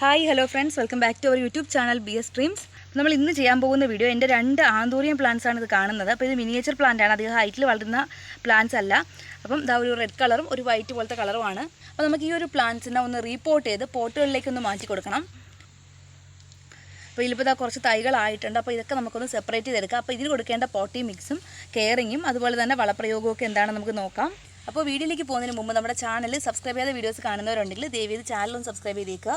Hi hello friends welcome back to our YouTube channel B S dreams നമ്മൾ ഇന്ന് ചെയ്യാൻ പോകുന്ന വീഡിയോ എന്റെ രണ്ട് ആന്തൂറിയം ആണ് ഇത് കാണുന്നത്. അപ്പോൾ ഇത് മിനിയേച്ചർ പ്ലാന്റ് ആണ്. അധികം ഹൈറ്റിൽ വളരുന്ന പ്ലാന്റ്സ് അല്ല. അപ്പം ഇതാ ഒരു റെഡ് കളറും ഒരു വൈറ്റ് പോലത്തെ കളറുമാണ് അപ്പോൾ നമുക്ക് ഈ ഒരു പ്ലാന്റ്സിനെ ഒന്ന് റീപോർട്ട് ചെയ്ത് പോട്ടുകളിലേക്ക് ഒന്ന് മാറ്റി കൊടുക്കണം. അപ്പോൾ ഇതിലിപ്പോൾ ഇതാ കുറച്ച് തൈകളായിട്ടുണ്ട് അപ്പോൾ ഇതൊക്കെ നമുക്കൊന്ന് സെപ്പറേറ്റ് ചെയ്തെടുക്കാം. അപ്പോൾ ഇതിന് കൊടുക്കേണ്ട പോട്ടി മിക്സും കെയറിങ്ങും അതുപോലെ തന്നെ വളപ്രയോഗവും ഒക്കെ എന്താണെന്ന് നമുക്ക് നോക്കാം. അപ്പോൾ വീഡിയോയിലേക്ക് പോകുന്നതിന് മുമ്പ് നമ്മുടെ ചാനൽ സബ്സ്ക്രൈബ് ചെയ്ത വീഡിയോസ് കാണുന്നവരുണ്ടെങ്കിൽ ദയവ് ചാനൽ ഒന്ന് സബ്സ്ക്രൈബ് ചെയ്തേക്കുക.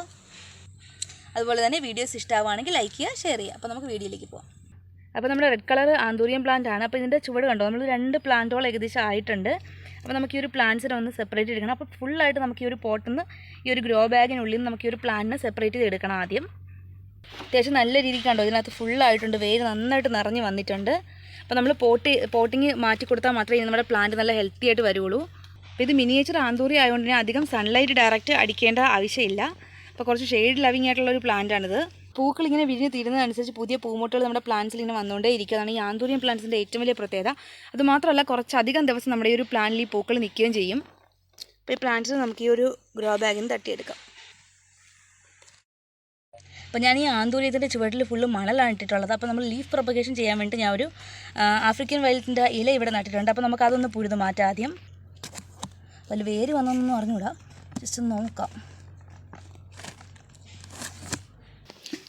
അതുപോലെ തന്നെ വീഡിയോസ് ഇഷ്ടമാവുകയാണെങ്കിൽ ലൈക്ക് ചെയ്യുക ഷെയർ ചെയ്യുക. അപ്പോൾ നമുക്ക് വീഡിയോയിലേക്ക് പോകാം അപ്പോൾ നമ്മുടെ റെഡ് കളർ ആന്തൂരിയം പ്ലാന്റ് ആണ്. അപ്പോൾ ഇതിന്റെ ചുവട് കണ്ടോ? നമ്മൾ രണ്ട് പ്ലാന്റുകൾ ഏകദേശം ആയിട്ടുണ്ട്. അപ്പോൾ നമുക്ക് ഈ ഒരു പ്ലാന്റ്സിനെ ഒന്ന് സെപ്പറേറ്റ് എടുക്കണം. അപ്പോൾ ഫുള്ളായിട്ട് നമുക്ക് ഈ ഒരു പോട്ടിൽ നിന്ന് ഈ ഒരു ഗ്രോ ബാഗിനുള്ളിൽ നമുക്ക് ഈ ഒരു പ്ലാന്റിനെ സെപ്പറേറ്റ് ചെയ്ത് എടുക്കണം ആദ്യം. അത്യാവശ്യം നല്ല രീതിക്ക് കണ്ടോ? ഇതിനകത്ത് ഫുള്ളായിട്ടുണ്ട് വേര് നന്നായിട്ട് നിറഞ്ഞ് വന്നിട്ടുണ്ട്. അപ്പോൾ നമ്മൾ പോട്ടി പോട്ടിങ് മാറ്റി കൊടുത്താൽ മാത്രമേ നമ്മുടെ പ്ലാന്റ് നല്ല ഹെൽത്തി ആയിട്ട് വരുള്ളൂ. അപ്പോൾ ഇത് മിനിയേച്ചർ ആന്തൂരി ആയതുകൊണ്ട് തന്നെ അധികം സൺലൈറ്റ് ഡയറക്റ്റ് അടിക്കേണ്ട ആവശ്യമില്ല. അപ്പോൾ കുറച്ച് ഷെയ്ഡ് ലവിങ് ആയിട്ടുള്ള ഒരു പ്ലാന്റ് ആണിത്. പൂക്കൾ ഇങ്ങനെ വിരിഞ്ഞ് തീരുന്നതനുസരിച്ച് പുതിയ പൂമൊട്ടുകൾ നമ്മുടെ പ്ലാന്റ്സിൽ ഇങ്ങനെ വന്നുകൊണ്ടേ ഇരിക്കുകയാണ്. ഈ ആന്തൂരിയം പ്ലാന്റ്സിന്റെ ഏറ്റവും വലിയ പ്രത്യേകത. അത് മാത്രമല്ല കുറച്ചധികം ദിവസം നമ്മുടെ ഈ ഒരു പ്ലാന്റിൽ ഈ പൂക്കൾ നിൽക്കുകയും ചെയ്യും. അപ്പോൾ ഈ പ്ലാന്റ്സ് നമുക്ക് ഈ ഒരു ഗ്രോ ബാഗിൽ നിന്ന് തട്ടിയെടുക്കാം. അപ്പോൾ ഞാൻ ഈ ആന്തൂര്യത്തിന്റെ ചുവട്ടിൽ ഫുള്ള് മണലാണ് ഇട്ടിട്ടുള്ളത്. അപ്പോൾ നമ്മൾ ലീഫ് പ്രൊപ്പഗേഷൻ ചെയ്യാൻ വേണ്ടി ഞാൻ ഒരു ആഫ്രിക്കൻ വൈൽറ്റിന്റെ ഇല ഇവിടെ നട്ടിട്ടുണ്ട്. അപ്പോൾ നമുക്ക് അതൊന്ന് പുഴുത് മാറ്റാം ആദ്യം. അതിൽ വേര് വന്നൊന്നും അറിഞ്ഞൂടാ ജസ്റ്റ് ഒന്ന് നോക്കാം.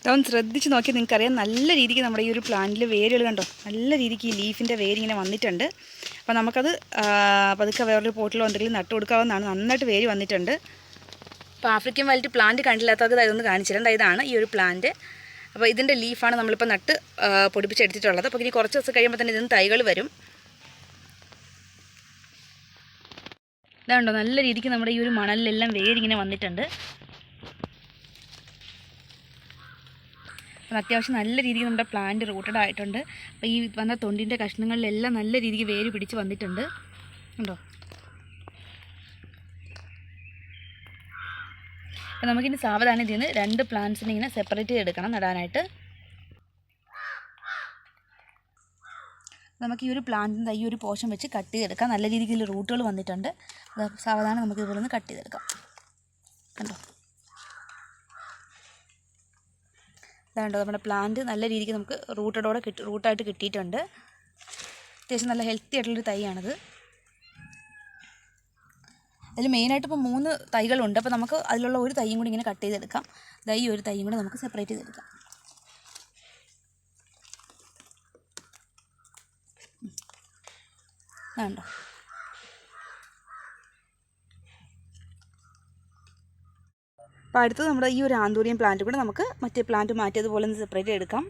അതൊന്ന് ശ്രദ്ധിച്ച് നോക്കിയാൽ നിങ്ങൾക്കറിയാം. നല്ല രീതിക്ക് നമ്മുടെ ഈ ഒരു പ്ലാന്റിൽ വേരുകൾ കണ്ടോ? നല്ല രീതിക്ക് ഈ ലീഫിന്റെ വേരിങ്ങനെ വന്നിട്ടുണ്ട്. അപ്പോൾ നമുക്കത് പതുക്കെ വേറൊരു പോട്ടിലോ എന്തെങ്കിലും നട്ടു കൊടുക്കാവുന്നതാണ്. നന്നായിട്ട് വേര് വന്നിട്ടുണ്ട്. അപ്പോൾ ആഫ്രിക്കൻ വൈൽറ്റ് പ്ലാന്റ് കണ്ടില്ലാത്തവർക്ക് ഇതൊന്ന് കാണിച്ചിട്ടുണ്ട് ഇതാണ് ഈ ഒരു പ്ലാന്റ്. അപ്പോൾ ഇതിന്റെ ലീഫാണ് നമ്മളിപ്പോൾ നട്ട് പൊടിപ്പിച്ചെടുത്തിട്ടുള്ളത്. അപ്പോൾ ഇനി കുറച്ച് ദിവസം കഴിയുമ്പോൾ തന്നെ ഇതിന് തൈകൾ വരും. ഇതാണ്ടോ നല്ല രീതിക്ക് നമ്മുടെ ഈ ഒരു മണലിലെല്ലാം വേരിങ്ങനെ വന്നിട്ടുണ്ട്. അപ്പം അത്യാവശ്യം നല്ല രീതിക്ക് നമ്മുടെ പ്ലാന്റ് റൂട്ടഡ് ആയിട്ടുണ്ട്. അപ്പോൾ ഈ വന്ന തൊണ്ടിന്റെ കഷ്ണങ്ങളിലെല്ലാം നല്ല രീതിക്ക് വേര് പിടിച്ച് വന്നിട്ടുണ്ട്. ഉണ്ടോ? അപ്പം നമുക്കിനി സാവധാനം ഇതിൽ നിന്ന് രണ്ട് പ്ലാന്റ്സിനെ ഇങ്ങനെ സെപ്പറേറ്റ് ചെയ്തെടുക്കണം നടാനായിട്ട്. നമുക്ക് ഈ ഒരു പ്ലാന്റിന്റെ ഈ ഒരു പോഷൻ വെച്ച് കട്ട് ചെയ്തെടുക്കാം. നല്ല രീതിയിൽ റൂട്ടുകൾ വന്നിട്ടുണ്ട്. സാവധാനം നമുക്ക് ഇതുപോലെ ഒന്ന് കട്ട് ചെയ്തെടുക്കാം. കണ്ടോ? ഇതാണ്ടോ നമ്മുടെ പ്ലാന്റ് നല്ല രീതിക്ക് നമുക്ക് റൂട്ടഡോടെ കിട്ടി റൂട്ടായിട്ട് കിട്ടിയിട്ടുണ്ട്. അത്യാവശ്യം നല്ല ഹെൽത്തി ആയിട്ടുള്ളൊരു തൈയാണിത്. അതിൽ മെയിനായിട്ട് ഇപ്പോൾ മൂന്ന് തൈകളുണ്ട്. അപ്പോൾ നമുക്ക് അതിലുള്ള ഒരു തൈയും കൂടി ഇങ്ങനെ കട്ട് ചെയ്തെടുക്കാം. തൈ ഒരു തൈയും കൂടി നമുക്ക് സെപ്പറേറ്റ് ചെയ്തെടുക്കാം. വേണ്ടോ അപ്പോൾ അടുത്തത് നമ്മുടെ ഈ ഒരു ആന്തൂരിയം പ്ലാന്റ് കൂടെ നമുക്ക് മറ്റേ പ്ലാന്റ് മാറ്റിയതുപോലെ ഒന്ന് സെപ്പറേറ്റ് എടുക്കാം.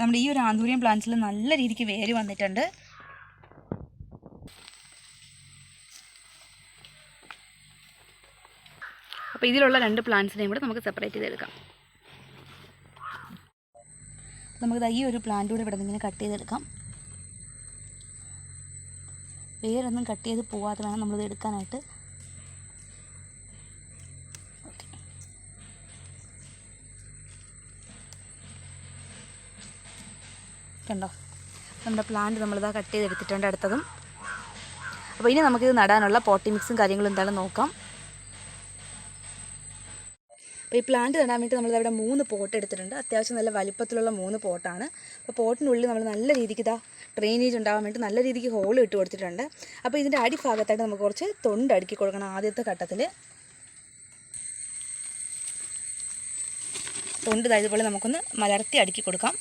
നമ്മുടെ ഈ ഒരു ആന്തൂരിയം പ്ലാന്റ്സിൽ നല്ല രീതിക്ക് വേര് വന്നിട്ടുണ്ട്. അപ്പോൾ ഇതിലുള്ള രണ്ട് പ്ലാന്റ്സിനെയും കൂടെ നമുക്ക് സെപ്പറേറ്റ് ചെയ്തെടുക്കാം. നമുക്ക് ഈ ഒരു പ്ലാന്റ് കൂടെ ഇവിടെ നിന്ന് ഇങ്ങനെ കട്ട് ചെയ്തെടുക്കാം. വേരൊന്നും കട്ട് ചെയ്ത് പോവാതെ വേണം നമ്മളിത് എടുക്കാനായിട്ട്. കണ്ടോ? നമ്മുടെ പ്ലാന്റ് നമ്മളിതാ കട്ട് ചെയ്തെടുത്തിട്ടുണ്ട് അടുത്തതും. അപ്പോൾ ഇനി നമുക്കിത് നടാനുള്ള പോട്ടി മിക്സും കാര്യങ്ങളും എന്താണ് നോക്കാം. അപ്പോൾ ഈ പ്ലാന്റ് നടാൻ വേണ്ടി നമ്മൾ അവിടെ മൂന്ന് പോട്ട് എടുത്തിട്ടുണ്ട്. അത്യാവശ്യം നല്ല വലിപ്പത്തിലുള്ള മൂന്ന് പോട്ടാണ് അപ്പോൾ പോട്ടിനുള്ളിൽ നമ്മൾ നല്ല രീതിക്ക് ഇതാ ഡ്രെയിനേജ് ഉണ്ടാകാൻ വേണ്ടി നല്ല രീതിക്ക് ഹോൾ ഇട്ട് കൊടുത്തിട്ടുണ്ട്. അപ്പോൾ ഇതിന്റെ അടിഭാഗത്തായിട്ട് നമുക്ക് കുറച്ച് തൊണ്ട് അടുക്കി കൊടുക്കണം ആദ്യത്തെ ഘട്ടത്തിൽ തൊണ്ട് ഇതായതുപോലെ നമുക്കൊന്ന് മലർത്തി അടുക്കി കൊടുക്കാം.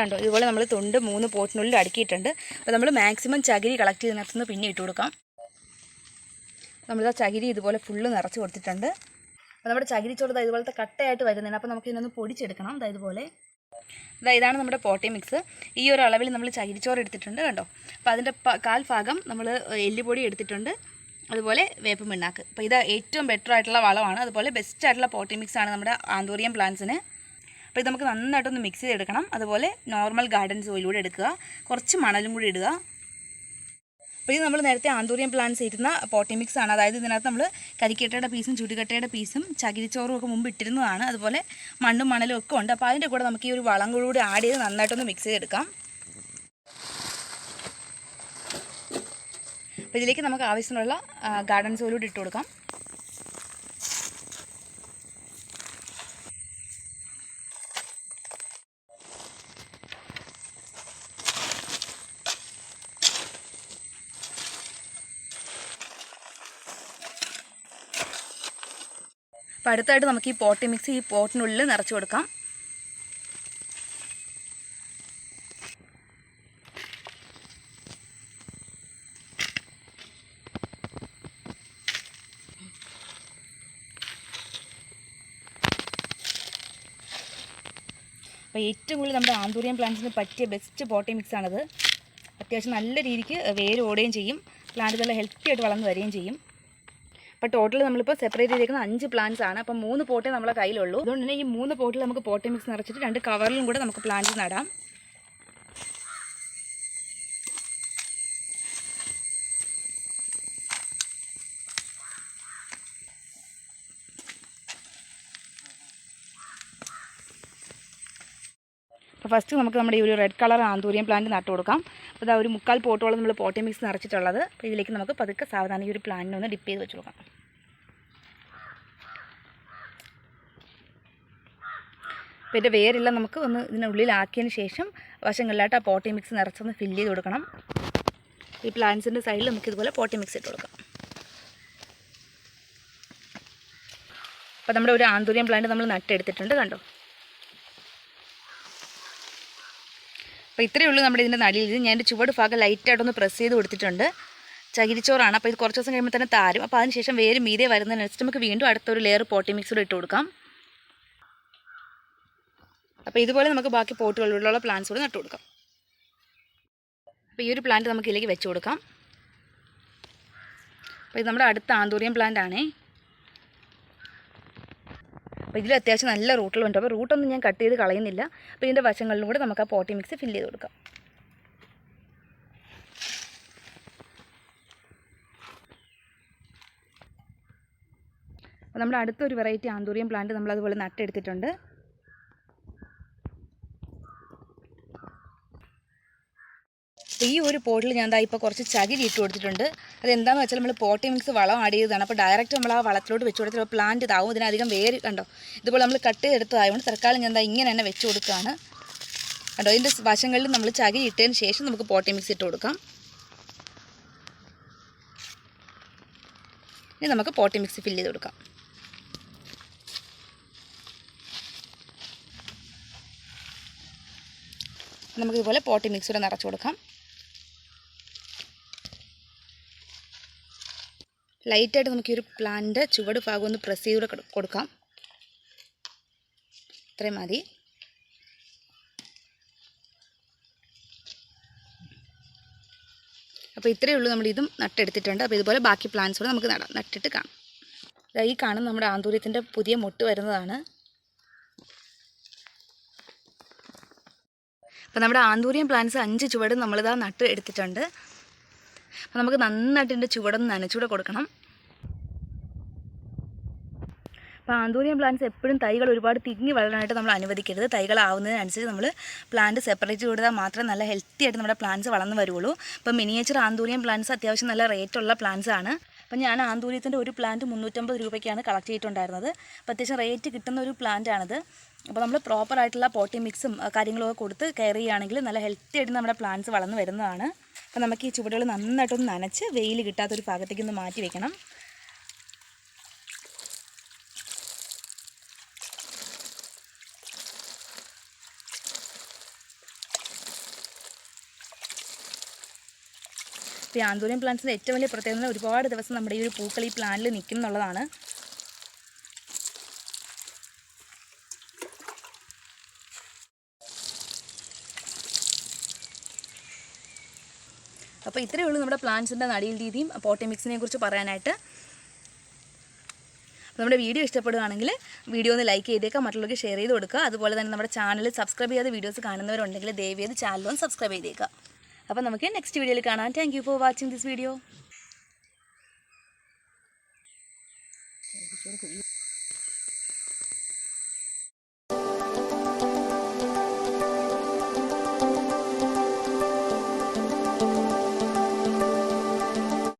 കണ്ടോ? ഇതുപോലെ നമ്മൾ തൊണ്ട് മൂന്ന് പോട്ടിനുള്ളിൽ അടുക്കിയിട്ടുണ്ട്. അപ്പോൾ നമ്മൾ മാക്സിമം ചകിരി കളക്ട് ചെയ്തതിനകത്തുനിന്ന് പിന്നെ ഇട്ട് കൊടുക്കാം. നമ്മളിതാ ചകിരി ഇതുപോലെ ഫുള്ള് നിറച്ച് കൊടുത്തിട്ടുണ്ട്. അപ്പോൾ നമ്മുടെ ചകിരി ദാ ഇതുപോലത്തെ കട്ടയായിട്ട് വരുന്നുണ്ട്. അപ്പോൾ നമുക്ക് ഇതിനൊന്ന് പൊടിച്ചെടുക്കണം അതായത് ഇതുപോലെ. ഇതാ ഇതാണ് നമ്മുടെ പോട്ടി മിക്സ് ഈ ഒരു അളവിൽ നമ്മൾ ചകിരിച്ചോറ് എടുത്തിട്ടുണ്ട് കണ്ടോ? അപ്പോൾ അതിന്റെ കാൽ ഭാഗം നമ്മൾ എല്ലുപൊടി എടുത്തിട്ടുണ്ട്. അതുപോലെ വേപ്പ് മിണ്ണാക്ക് അപ്പോൾ ഇത് ഏറ്റവും ബെറ്റർ ആയിട്ടുള്ള വളമാണ്. അതുപോലെ ബെസ്റ്റ് ആയിട്ടുള്ള പോട്ടി മിക്സ് ആണ് നമ്മുടെ ആന്തോറിയം പ്ലാന്റ്സിന് അപ്പോൾ ഇത് നമുക്ക് നന്നായിട്ടൊന്ന് മിക്സ് ചെയ്തെടുക്കണം. അതുപോലെ നോർമൽ ഗാർഡൻ സോയിലൂടെ എടുക്കുക. കുറച്ച് മണലും കൂടി ഇടുക. അപ്പോൾ ഇത് നമ്മൾ നേരത്തെ പ്ലാന്റ്സ് ഇരുന്ന പോട്ടി മിക്സ് ആണ്. അതായത് ഇതിനകത്ത് നമ്മൾ കരിക്കട്ടയുടെ പീസും ചുടുകട്ടയുടെ പീസും ചകിരിച്ചോറും ഒക്കെ മുമ്പ് ഇട്ടിരുന്നതാണ്. അതുപോലെ മണ്ണും മണലും ഒക്കെ ഉണ്ട്. അപ്പോൾ അതിന്റെ കൂടെ നമുക്ക് ഈ ഒരു വളം കൂടി ആഡ് ചെയ്ത് നന്നായിട്ടൊന്ന് മിക്സ് ചെയ്തെടുക്കാം. അപ്പോൾ ഇതിലേക്ക് നമുക്ക് ആവശ്യമുള്ള ഗാർഡൻ സോയിലൂടെ ഇട്ട് കൊടുക്കാം. അപ്പോൾ അടുത്തായിട്ട് നമുക്ക് ഈ പോട്ടി മിക്സ് ഈ പോട്ടിനുള്ളിൽ നിറച്ച് കൊടുക്കാം. അപ്പോൾ ഏറ്റവും കൂടുതൽ നമ്മുടെ ആന്തൂറിയം പ്ലാന്റ്സിന് പറ്റിയ ബെസ്റ്റ് പോട്ടി മിക്സ് ആണിത്. അത്യാവശ്യം നല്ല രീതിക്ക് വേര് ഓടുകയും ചെയ്യും. പ്ലാന്റ് നല്ല ഹെൽത്തി ആയിട്ട് വളർന്നു വരികയും ചെയ്യും. അപ്പോൾ ടോട്ടൽ നമ്മളിപ്പോൾ സെപ്പറേറ്റ് ചെയ്തേക്കുന്ന അഞ്ച് പ്ലാന്റ്സ് ആണ്. അപ്പോൾ മൂന്ന് പോട്ടേ നമ്മളെ കയ്യിലുള്ളൂ. അതുകൊണ്ട് തന്നെ ഈ മൂന്ന് പോട്ടിൽ നമുക്ക് പോട്ടി മിക്സ് നിറച്ചിട്ട് രണ്ട് കവറിലും കൂടെ നമുക്ക് പ്ലാന്റ്സ് നടാം. അപ്പോൾ ഫസ്റ്റ് നമുക്ക് നമ്മുടെ ഈ ഒരു റെഡ് കളർ ആന്തൂരിയം പ്ലാന്റ് നട്ടു കൊടുക്കാം അപ്പോൾ ഇതാ ഒരു മുക്കാൽ പോട്ടോളം നമ്മൾ പോട്ടി മിക്സ് നിറച്ചിട്ടുള്ളത്. അപ്പോൾ ഇതിലേക്ക് നമുക്ക് പതുക്കെ സാവധാനം ഈ ഒരു പ്ലാന്റിനെ ഒന്ന് ഡിപ്പ് ചെയ്ത് വെച്ച് കൊടുക്കാം. അപ്പോൾ ഇതിന്റെ വേരെല്ലാം നമുക്ക് ഒന്ന് ഇതിനുള്ളിലാക്കിയതിന് ശേഷം വശങ്ങളിലായിട്ട് ആ പോട്ടി മിക്സ് നിറച്ചൊന്ന് ഫില്ല് ചെയ്ത് കൊടുക്കണം. ഈ പ്ലാന്റ്സിന്റെ സൈഡിൽ നമുക്ക് ഇതുപോലെ പോട്ടി മിക്സ് ഇട്ട് കൊടുക്കാം. അപ്പോൾ നമ്മുടെ ഒരു ആന്തൂരിയം പ്ലാന്റ് നമ്മൾ നട്ടെടുത്തിട്ടുണ്ട് കണ്ടോ? അപ്പോൾ ഇത്രയേ ഉള്ളൂ നമ്മുടെ ഇതിന്റെ നടിയിൽ ഇത് ഞാൻ എന്റെ ചുവട് ഭാഗം ലൈറ്റായിട്ടൊന്ന് പ്രസ് ചെയ്ത് കൊടുത്തിട്ടുണ്ട്. ചകിരിച്ചോറാണ്. അപ്പോൾ ഇത് കുറച്ച് ദിവസം കഴിയുമ്പോൾ തന്നെ താരും. അപ്പോൾ അതിനുശേഷം വേര് മീതെ വരുന്നതിനനുസരിച്ച് നമുക്ക് വീണ്ടും അടുത്തൊരു ലെയർ പോട്ടി മിക്സ് കൂടെ ഇട്ട് കൊടുക്കാം. അപ്പോൾ ഇതുപോലെ നമുക്ക് ബാക്കി പോട്ടുകളിലുള്ള പ്ലാന്റ്സ് കൂടെ നട്ടു കൊടുക്കാം. അപ്പോൾ ഈ ഒരു പ്ലാന്റ് നമുക്ക് ഇതിലേക്ക് വെച്ച് കൊടുക്കാം. അപ്പോൾ ഇത് നമ്മുടെ അടുത്ത ആന്തൂറിയം പ്ലാന്റ് ആണേ. അപ്പോൾ ഇതിൽ അത്യാവശ്യം നല്ല റൂട്ടുകളുണ്ട് അപ്പോൾ റൂട്ടൊന്നും ഞാൻ കട്ട് ചെയ്ത് കളയുന്നില്ല. അപ്പോൾ ഇതിന്റെ വശങ്ങളിലും കൂടെ നമുക്ക് ആ പോട്ടി മിക്സ് ഫില്ല് ചെയ്ത് കൊടുക്കാം. അപ്പോൾ നമ്മുടെ അടുത്തൊരു വെറൈറ്റി ആന്തൂറിയം പ്ലാന്റ് നമ്മളതുപോലെ നട്ടെടുത്തിട്ടുണ്ട്. ഈ ഒരു പോട്ടിൽ ഞാൻ ദാ ഇപ്പോൾ കുറച്ച് ചകിരി ഇട്ട് കൊടുത്തിട്ടുണ്ട്. അതെന്താണെന്ന് വെച്ചാൽ നമ്മൾ പോട്ടി മിക്സ് വളം ആഡ് ചെയ്തതാണ്. അപ്പോൾ ഡയറക്റ്റ് നമ്മൾ ആ വളത്തിലോട്ട് വെച്ച് കൊടുത്തിട്ട് പ്ലാന്റ് ഇതാവും. ഇതിനധികം വേര് കണ്ടോ? ഇതുപോലെ നമ്മൾ കട്ട് ചെയ്തെടുത്തതായതുകൊണ്ട് തൽക്കാലം ഞാൻ ദാ ഇങ്ങനെ തന്നെ വെച്ച് കൊടുക്കുകയാണ് കണ്ടോ? ഇതിന്റെ വശങ്ങളിൽ നമ്മൾ ചകിരി ഇട്ടതിന് ശേഷം നമുക്ക് പോട്ടി മിക്സ് ഇട്ട് കൊടുക്കാം. ഇനി നമുക്ക് പോട്ടി മിക്സ് ഫില്ല് ചെയ്ത് കൊടുക്കാം. നമുക്കിതുപോലെ പോട്ടി മിക്സ് കൂടെ നിറച്ച് കൊടുക്കാം. ലൈറ്റായിട്ട് നമുക്ക് ഈ ഒരു പ്ലാന്റ് ചുവട് ഭാഗം ഒന്ന് പ്രസ് ചെയ്ത് കൊടുക്കാം ഇത്രയും മതി. അപ്പോൾ ഇത്രയേ ഉള്ളൂ നമ്മൾ ഇതും നട്ടെടുത്തിട്ടുണ്ട്. അപ്പോൾ ഇതുപോലെ ബാക്കി പ്ലാന്റ്സ് കൂടെ നമുക്ക് നടാം നട്ടിട്ട് കാണാം. ഈ കാണുന്ന നമ്മുടെ ആന്തൂര്യത്തിന്റെ പുതിയ മുട്ട് വരുന്നതാണ്. അപ്പോൾ നമ്മുടെ ആന്തൂരിയം പ്ലാന്റ്സ് അഞ്ച് ചുവട് നമ്മളിതാ നട്ട് എടുത്തിട്ടുണ്ട്. അപ്പോൾ നമുക്ക് നന്നായിട്ട് ഇതിന്റെ ചുവടൊന്ന് നനച്ചുകൂടെ കൊടുക്കണം. അപ്പോൾ ആന്തൂരിയൻ പ്ലാന്റ്സ് എപ്പോഴും തൈകൾ ഒരുപാട് തിങ്ങി വളരാനായിട്ട് നമ്മൾ അനുവദിക്കരുത്. തൈകളാവുന്നതിനനുസരിച്ച് നമ്മൾ പ്ലാന്റ് സെപ്പറേറ്റ് കൊടുത്താൽ മാത്രമേ നല്ല ഹെൽത്തി ആയിട്ട് നമ്മുടെ പ്ലാന്റ്സ് വളർന്നു വരുള്ളൂ അപ്പോൾ മിനിയേച്ചർ ആന്തൂരിയൻ പ്ലാന്റ്സ് അത്യാവശ്യം നല്ല റേറ്റുള്ള പ്ലാന്റ്സ് ആണ്. അപ്പോൾ ഞാൻ ആന്തൂര്യത്തിന്റെ ഒരു പ്ലാന്റ് മുന്നൂറ്റമ്പത് രൂപയ്ക്കാണ് കളക്ട് ചെയ്തിട്ടുണ്ടായിരുന്നത്. അപ്പോൾ അത്യാവശ്യം റേറ്റ് കിട്ടുന്ന ഒരു പ്ലാന്റ് ആണിത്. അപ്പോൾ നമ്മൾ പ്രോപ്പർ ആയിട്ടുള്ള പോട്ടി മിക്സും കാര്യങ്ങളൊക്കെ കൊടുത്ത് കെയർ ചെയ്യുകയാണെങ്കിൽ നല്ല ഹെൽത്തി ആയിട്ട് നമ്മുടെ പ്ലാന്റ്സ് വളർന്നു വരുന്നതാണ്. അപ്പോൾ നമുക്ക് ഈ ചുവടുകൾ നന്നായിട്ടൊന്ന് നനച്ച് വെയിൽ കിട്ടാത്തൊരു ഭാഗത്തേക്ക് ഒന്ന് മാറ്റി വെക്കണം. ഇപ്പോൾ ഈ ആന്തൂരിയം പ്ലാന്റ്സിന്റെ ഏറ്റവും വലിയ പ്രത്യേകത ഒരുപാട് ദിവസം നമ്മുടെ ഈ ഒരു പൂക്കൾ ഈ പ്ലാന്റിൽ നിൽക്കും എന്നുള്ളതാണ്. അപ്പോൾ ഇത്രയേ ഉള്ളൂ നമ്മുടെ പ്ലാന്റ്സിന്റെ നടിയിൽ രീതിയും പോട്ടി മിക്സിനെ കുറിച്ച് പറയാനായിട്ട്. അപ്പോൾ നമ്മുടെ വീഡിയോ ഇഷ്ടപ്പെടുകയാണെങ്കിൽ വീഡിയോ ഒന്ന് ലൈക്ക് ചെയ്തേക്കുക മറ്റുള്ളവർക്ക് ഷെയർ ചെയ്ത് കൊടുക്കുക. അതുപോലെ തന്നെ നമ്മുടെ ചാനൽ സബ്സ്ക്രൈബ് ചെയ്യാതെ വീഡിയോസ് കാണുന്നവരുണ്ടെങ്കിൽ ദയവ് ചെയ്ത് ചാനലും സബ്സ്ക്രൈബ് ചെയ്തേക്കുക. അപ്പോൾ നമുക്ക് നെക്സ്റ്റ് വീഡിയോയിൽ കാണാം. Thank for watching this video